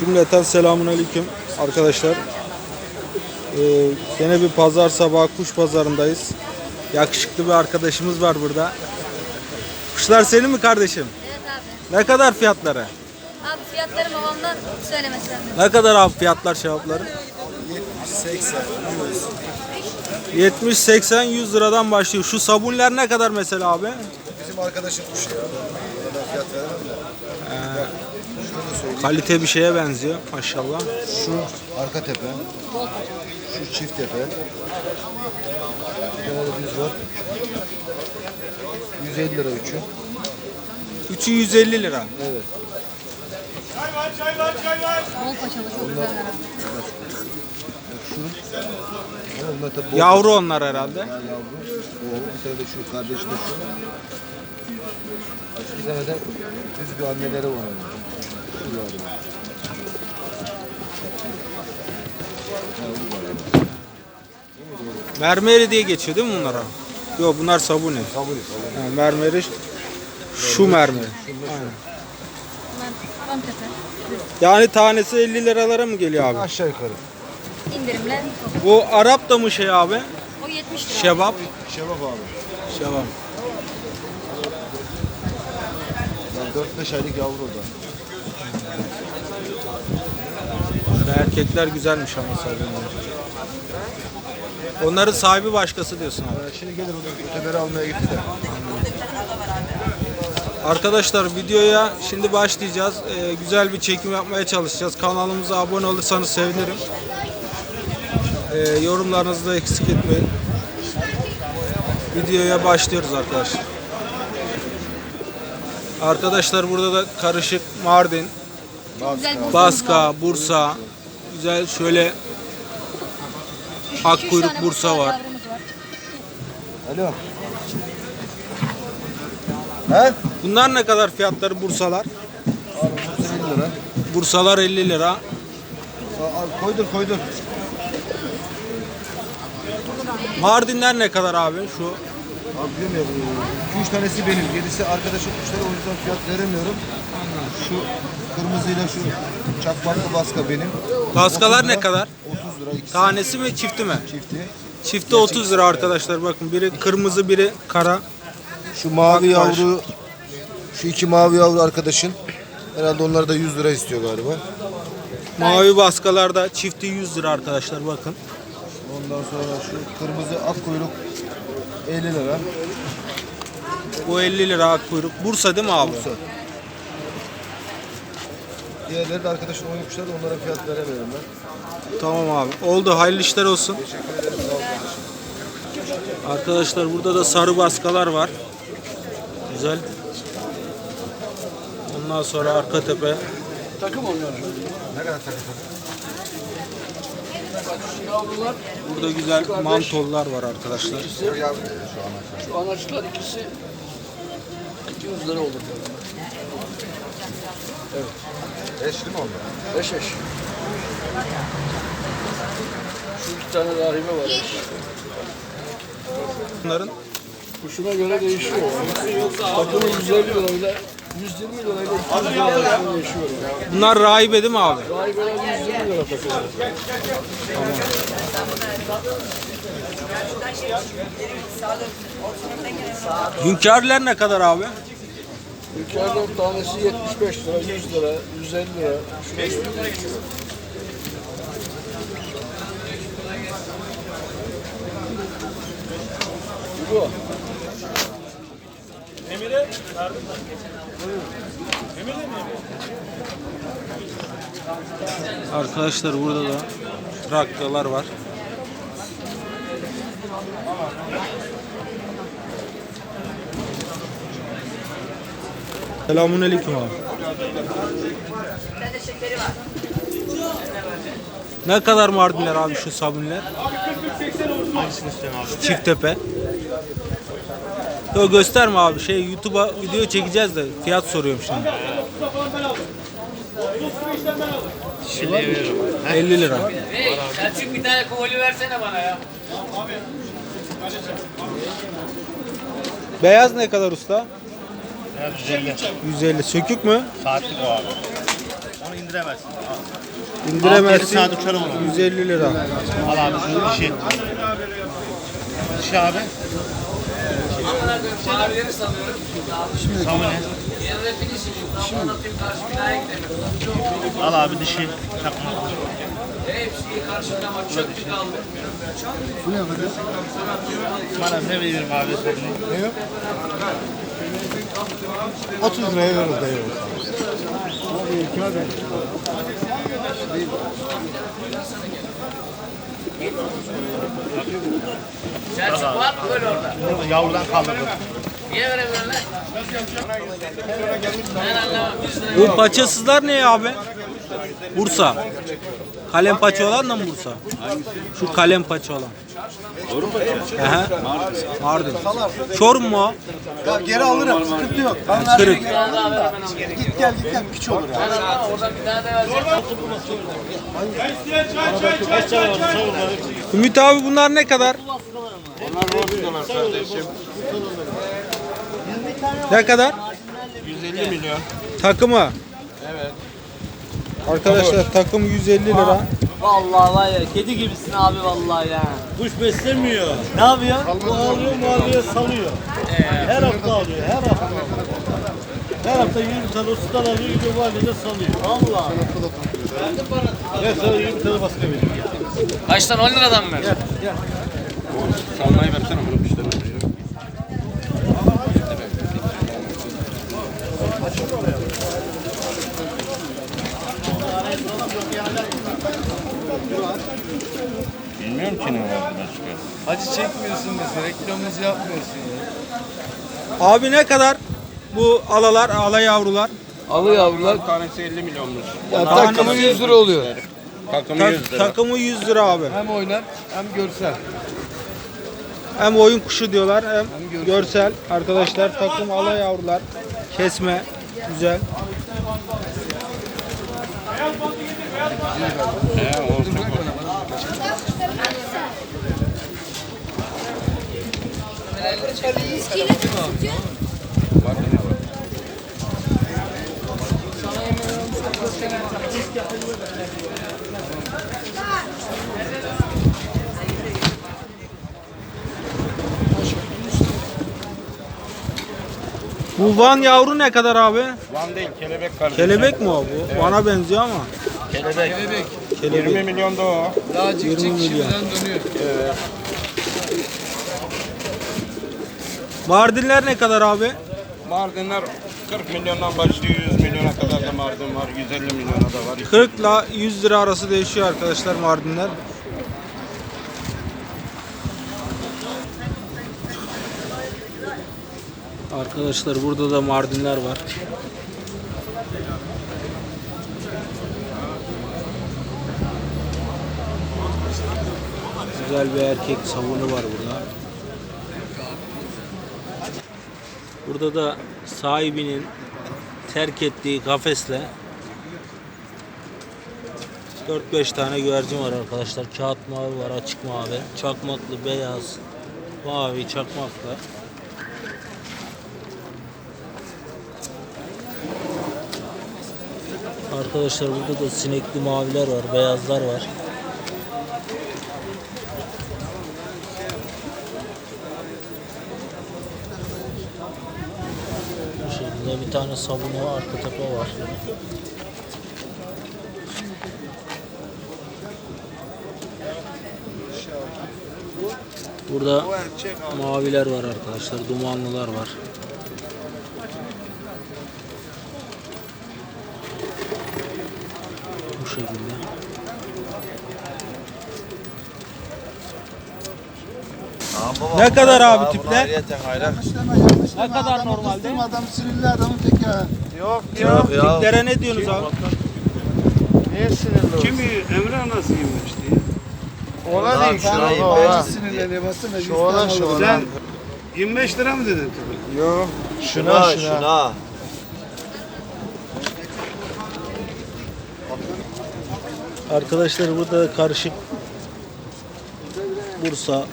Cümleten selamun aleyküm arkadaşlar. Ee, gene bir pazar sabahı kuş pazarındayız. Yakışıklı bir arkadaşımız var burada. Kuşlar senin mi kardeşim? Evet abi. Ne kadar fiyatları? Abi fiyatları babamdan söylemesi lazım. Ne kadar abi fiyatlar cevapları? 80, 70, 80, 100 liradan başlıyor. Şu sabunlar ne kadar mesela abi? Bizim arkadaşın kuşu ya. Bana fiyat veremem de. Söyleyeyim. Kalite bir şeye benziyor maşallah. Şu arka tepe. Şu çift tepe. De düz var. 150 lira üçü. Üçü 150 lira. Evet. Bol paçalı çok abi. Şu. Ama bunlar tabii bol Yavru onlar herhalde. yavru. O, bir tane de şu kardeşi de şu. Bir tane de düz bir anneleri var. Mermeri diye geçiyor değil mi bunlara? Yok bunlar sabuni. Sabuni sabuni. Yani mermeri şu mermeri. Aynen. Yani tanesi 50 liralara mı geliyor abi? Aşağı yukarı. İndirimle Bu Arap da mı şey abi? o 70 lira. Şebap. Şevap abi. Şebap. Yani 4-5 aylık yavru o da. Erkekler güzelmiş ama sabunlar. Onların sahibi başkası diyorsun abi. Şimdi gelir onu öteberi almaya gitti de. Arkadaşlar videoya şimdi başlayacağız. Ee, güzel bir çekim yapmaya çalışacağız. Kanalımıza abone olursanız sevinirim. Ee, yorumlarınızı da eksik etmeyin. Videoya başlıyoruz arkadaşlar. Arkadaşlar burada da karışık Mardin, Çok güzel bir Baska, Bursa, güzel şöyle ak kuyruk Bursa var. Alo. He? Bunlar ne kadar fiyatları Bursalar? Abi burası 50 lira. Bursalar 50 lira. Abi koydur koydur. Mardinler ne kadar abi şu? Abi biliyorum ya 2-3 tanesi benim. Gerisi arkadaşın kuşları o yüzden fiyat veremiyorum. Şu kırmızıyla şu çakmaklı baska benim. Baskalar 30 lira, ne kadar? 30 lira ikisi Tanesi mi çifti mi? çifti. Çifti 30 lira arkadaşlar bakın biri kırmızı biri kara. Şu mavi Akbaş. yavru şu iki mavi yavru arkadaşın herhalde onlar da 100 lira istiyor galiba. Mavi baskalarda çifti 100 lira arkadaşlar bakın. Ondan sonra şu kırmızı ak kuyruk 50 lira. Bu 50 lira ak kuyruk. Bursa değil mi abi? Bursa. Diğerleri de arkadaşın oyun kuşları da onlara fiyat veremiyorum ben. Tamam abi. Oldu hayırlı işler olsun. Teşekkür ederim. Sağ ol kardeşim. Arkadaşlar burada da sarı baskalar var. Güzel. Ondan sonra arka tepe. Ne kadar Burada güzel mantollar var arkadaşlar. Şu anaçlar ikisi 200 lira olur. Eşli mi onlar? Beş eş. Şu iki tane rahibe var. Bunların Kuşuna göre değişiyor. Takımı 150 lirayla 120 lirayla 200 lira arasında değişiyor. bunlar rahibe değil mi abi? Rahibeler 120 lira takıyor. Hünkârlar ne kadar abi? Ülkelerde tanesi 75 lira, 100 lira, 150 lira. Şu Bu. Arkadaşlar burada da trakyalar var. Selamun aleyküm abi. Ne kadar Mardinler abi şu sabunlar? Hangisini istiyorsun abi? Çift tepe. Yok gösterme abi şey YouTube'a video çekeceğiz de fiyat soruyorum şimdi. Şimdi veririm. 50 lira. Selçuk bir tane kovali versene bana ya. Beyaz ne kadar usta? Ya 150. 150. Sökük mü? Saatlik o abi. Ama indiremezsin. İndiremezsin. Altı yedi saat uçarım onu. 150 lira. Al abi şu dişi. Dişi abi. Mavileri sanıyorum. Samune. Yerine finish için. Anlatayım karşı binaya gidelim. Al abi dişi. Çakma. Hepsi karşımda ama bir kaldı. Bana ne veririm abi sorunu? 30 liraya veririz dayı. Selçuk var mı böyle orada? Yavrudan kaldırdım. Niye veremiyorsun lan? Ben anlamam. Bu paçasızlar ne abi? Bursa. Kalem paça olan da mı Bursa? Şu kalem paça olan. Çorum paça. Mardin. Çorum mu o? Ya geri alırım. Sıkıntı yok. Ben Kırık. Git gel git gel. Piç olur ya. Ümit abi bunlar ne kadar? Ne kadar? 150 milyon. Takımı. Arkadaşlar takım 150 lira. Vallahi var ya kedi gibisin abi vallahi ya. Kuş beslemiyor. Ne yapıyor? Bu alıyor muaviye salıyor. Her hafta alıyor. Her hafta. Her hafta 20 tane ustan alıyor gidiyor muaviye salıyor. Allah. Ben sana 20 tane baskı veriyorum. Kaçtan 10 liradan mı verdin? Salmayı versene bunu kuşlarına. Bilmiyorum ki ne var başka. Acı çekmiyorsun mesela, reklamımızı yapmıyorsun ya. Abi ne kadar bu alalar, ala yavrular? Alı yavrular, Tanesi 50 milyonmuş. ya takımı 100 lira oluyor. Takımı Tak- 100 lira. takımı 100 lira abi. Hem oynar hem görsel. Hem oyun kuşu diyorlar hem görsel. görsel. Arkadaşlar takım ala yavrular. Kesme. Güzel. He, olsun. Bu Van yavru ne kadar abi? Van değil, kelebek kardeşim. Kelebek mi o bu? Van'a benziyor ama. Kelebek. Kelebek, 20 Kelebek. milyon da o. daha cik 20 cik milyon. şimdiden dönüyor. Mardinler ne kadar abi? Mardinler 40 milyondan başlıyor 100 milyona kadar da Mardin var. 150 milyona da var. 40 ile 100 lira arası değişiyor arkadaşlar Mardinler. Arkadaşlar burada da Mardinler var. Güzel bir erkek savunu var burada. Burada da sahibinin terk ettiği kafesle 4-5 tane güvercin var arkadaşlar. Kağıt mavi var, açık mavi, çakmaklı, beyaz, mavi, çakmaklı. Arkadaşlar burada da sinekli maviler var, beyazlar var. Bu şekilde bir tane sabunu arka tepe var. Burada maviler var arkadaşlar, dumanlılar var. Bu şekilde. Ne kadar abi tipler? Ne kadar normalde? Adam sinirli adamın teki ha. Yok Tiplere ne diyorsunuz abi? Kimi Emre nasıl yemişti? Ona değil şuna ona. Sinirleniyor basına. Şu ona şu ona. Sen 25 lira mı dedin? Yok. Şuna şuna. Arkadaşlar burada karışık Bursa,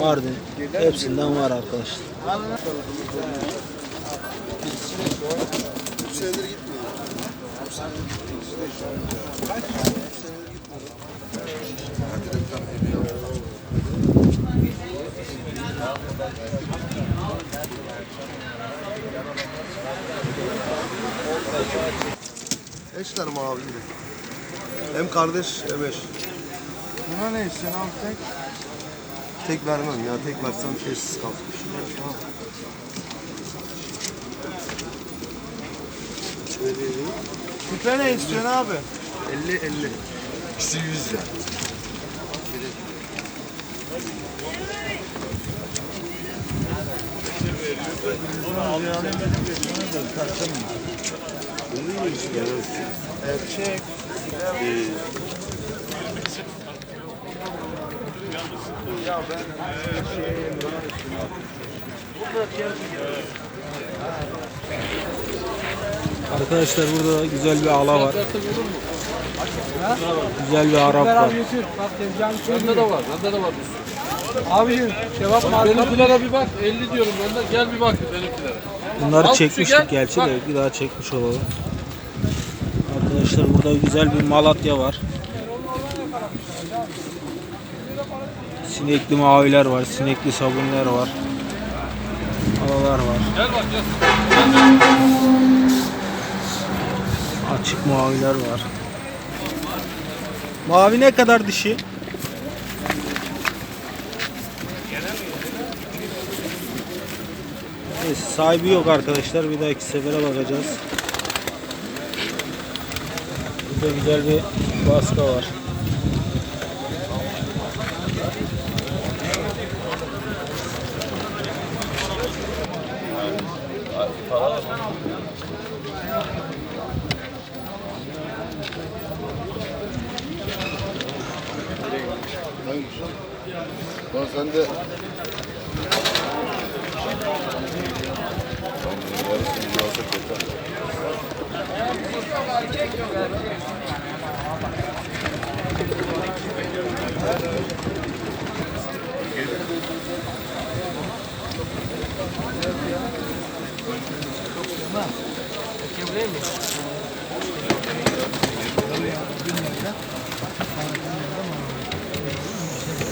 Mardin hepsinden var arkadaşlar. Gitmiyor. Eşler mi abi? Hem kardeş hem eş. Buna ne istiyorsun abi tek? Tek vermem ya. Tek versem eşsiz kalır. Küpe ne istiyorsun abi? 50 50. İkisi 100 ya. Erkek. Arkadaşlar burada güzel bir ala var. Güzel bir Arap var. Bende de var, bende de var. Abicim cevap var. Benimkilere bir bak, 50 diyorum ben de. Gel bir bak benimkilere. Bunları Al çekmiştik gel, gerçi bak. de bir daha çekmiş olalım. Arkadaşlar burada güzel bir Malatya var. Sinekli maviler var, sinekli sabunlar var. Alalar var. Gel bak gel. Açık maviler var. Mavi ne kadar dişi? Neyse, sahibi yok arkadaşlar. Bir dahaki sefere bakacağız. Burada güzel bir baska var. Sen de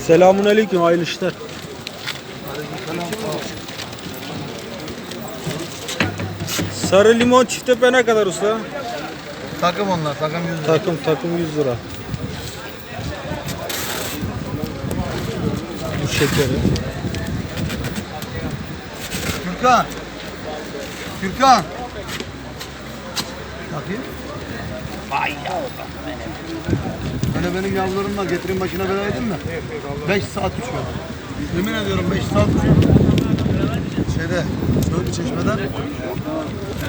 Selamun aleyküm, hayırlı işler. Sarı limon çiftepe ne kadar usta? takım onlar. Takım 100 lira. Takım takım 100 lira. Bu şekeri. Gürkan. Gürkan. Bakayım. Vay yavrum Böyle benim yavrularım. Getirin başına belaydım da. 5 saat uçuyor. Yemin ediyorum 5 saat uçuyor. Şeyde, Söğütlü Çeşme'den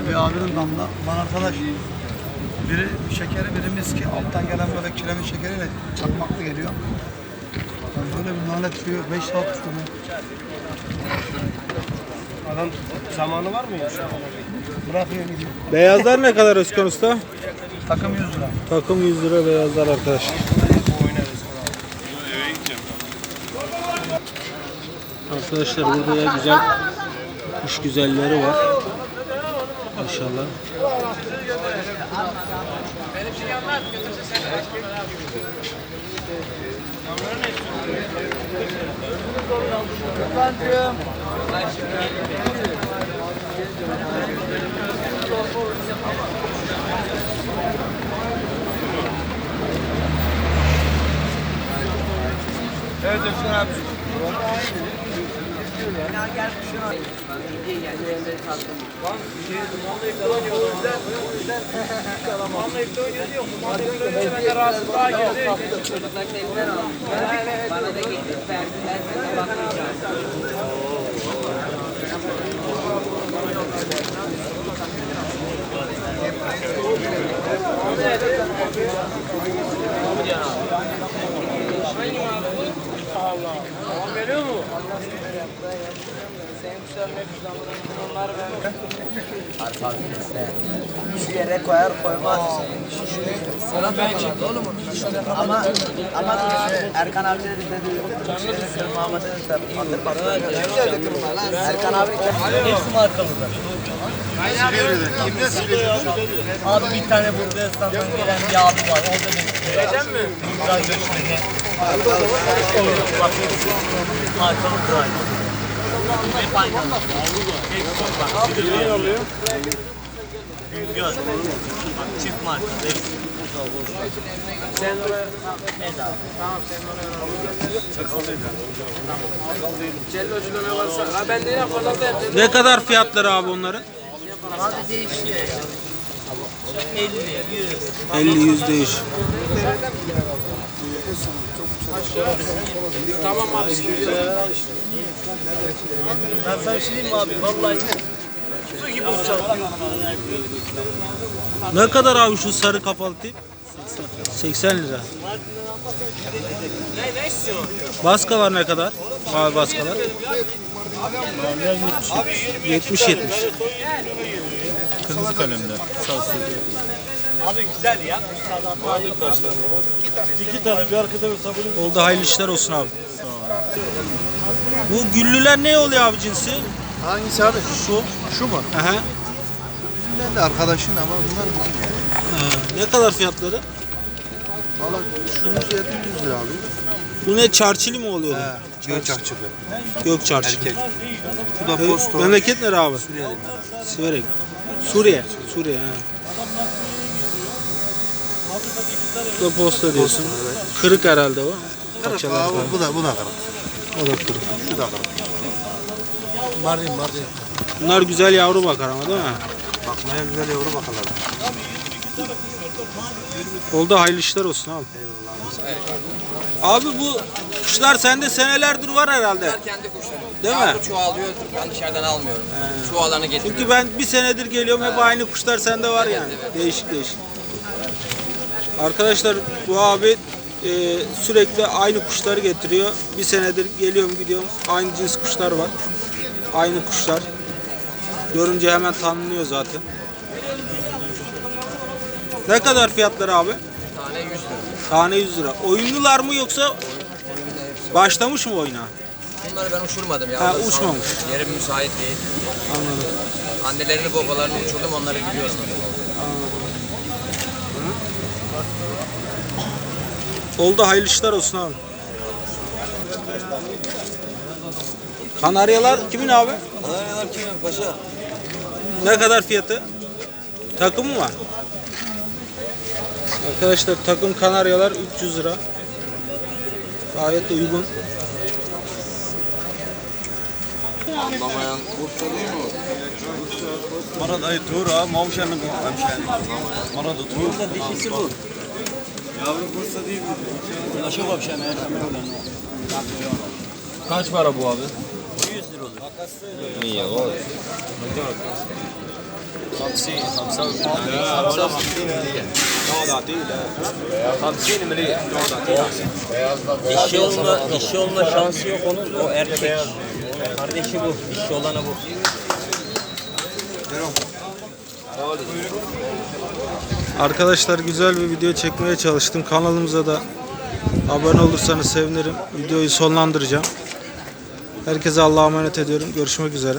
bir abinin damla. Lan arkadaş biri şekeri biri miski alttan gelen böyle kiremit şekeriyle çakmaklı geliyor. Yani böyle bir nalet uçuyor. 5 saat uçuyor. Adam zamanı var mı ya? Bırakıyor gidiyor. Beyazlar ne kadar Özkan usta? Takım 100 lira. Takım 100 lira beyazlar arkadaşlar. Arkadaşlar burada da güzel kuş güzelleri var. Maşallah. Bana da getirip verdiler. Sana bakmayacağım. Allah. Şu yere koyar koymaz. Sana ben çekti oğlum onu. Ama ama Erkan abi de dedi. Şeyleri kırma ama dedi tabii. Atır bak. Erkan abi hepsi markamızda. Kimden Silivri'den? Abi bir tane burada standdan gelen bir abi var. O da bekliyor. Mi? Hep aynı. Bak. Ne oluyor? Güngör. Bak çift marka. Sen oraya... Evet abi. Cellocuda ne varsa. Ha ben de yaparlarda yaptım. Ne kadar fiyatları abi onların? Abi değişiyor ya. 50, 100. 50 100 değiş. Tamam abi. Ben sana şey diyeyim abi? Vallahi su gibi uçacağım. Ne kadar abi şu sarı kafalı tip? 80 lira. Baskalar ne kadar? Mavi baskalar. 70 70. Kırmızı kalemde. Abi güzel ya. İki tane bir arkada bir sabunu. Oldu hayırlı işler olsun abi. Bu güllüler ne oluyor abi cinsi? Hangisi abi? Şu. Şu mu? Aha. Bizimden de arkadaşın ama bunlar bizim yani. Ha, Ne kadar fiyatları? Valla şunun fiyatı 100 lira abi. Bu ne çarçili mi oluyor? He. Göç açıklı. Gök çarçili. Erkek. Bu da E, posto. Memleket nere abi? Suriyeli. Siverek. Suriye. Suriye. Ha. Bu da posta diyorsun. Kırık herhalde o. Kırık Paçalar abi, bu da bu da kırık. O da kırık. Şu da kırık. Mardin Mardin. Bunlar güzel yavru bakar ama değil mi? Bakmaya güzel yavru bakalım. Oldu hayırlı işler olsun abi. Abi bu kuşlar sende senelerdir var herhalde. Bunlar kendi kuşları. Değil mi? Yavru çoğalıyor. Ben dışarıdan almıyorum. Şu alanı getiriyorum. Çünkü ben bir senedir geliyorum hep aynı kuşlar sende var yani. Değişik değişik. Arkadaşlar bu abi e, sürekli aynı kuşları getiriyor. Bir senedir geliyorum gidiyorum. Aynı cins kuşlar var. Aynı kuşlar. Görünce hemen tanınıyor zaten. Ne kadar fiyatları abi? Tane 100 lira. Tane 100 lira. Oyunlular mı yoksa başlamış mı oyuna? Bunları ben uçurmadım ya. Ha, uçmamış. Yerim müsait değil. Anladım. Annelerini babalarını uçurdum onları biliyorum. Oldu hayırlı işler olsun abi. Kanaryalar kimin abi? Kanaryalar kimin paşa? Ne kadar fiyatı? Takım mı var? Arkadaşlar takım kanaryalar 300 lira. Gayet de uygun. Bana dayı tur ha. Mavşanın hemşehri. Bana da tur. Burada dişisi bu. Yavru Bursa değil mi? Naşa babşan Kaç para bu abi? 100 lira olur. Niye o? خمسين خمسة خمسة وستين نقعد عتيلة خمسين مليون نقعد عتيلة Dişi olma, dişi olma şansı yok onun. O erkek. Kardeşi bu. Dişi olanı bu. Arkadaşlar güzel bir video çekmeye çalıştım. Kanalımıza da abone olursanız sevinirim. Videoyu sonlandıracağım. Herkese Allah'a emanet ediyorum. Görüşmek üzere.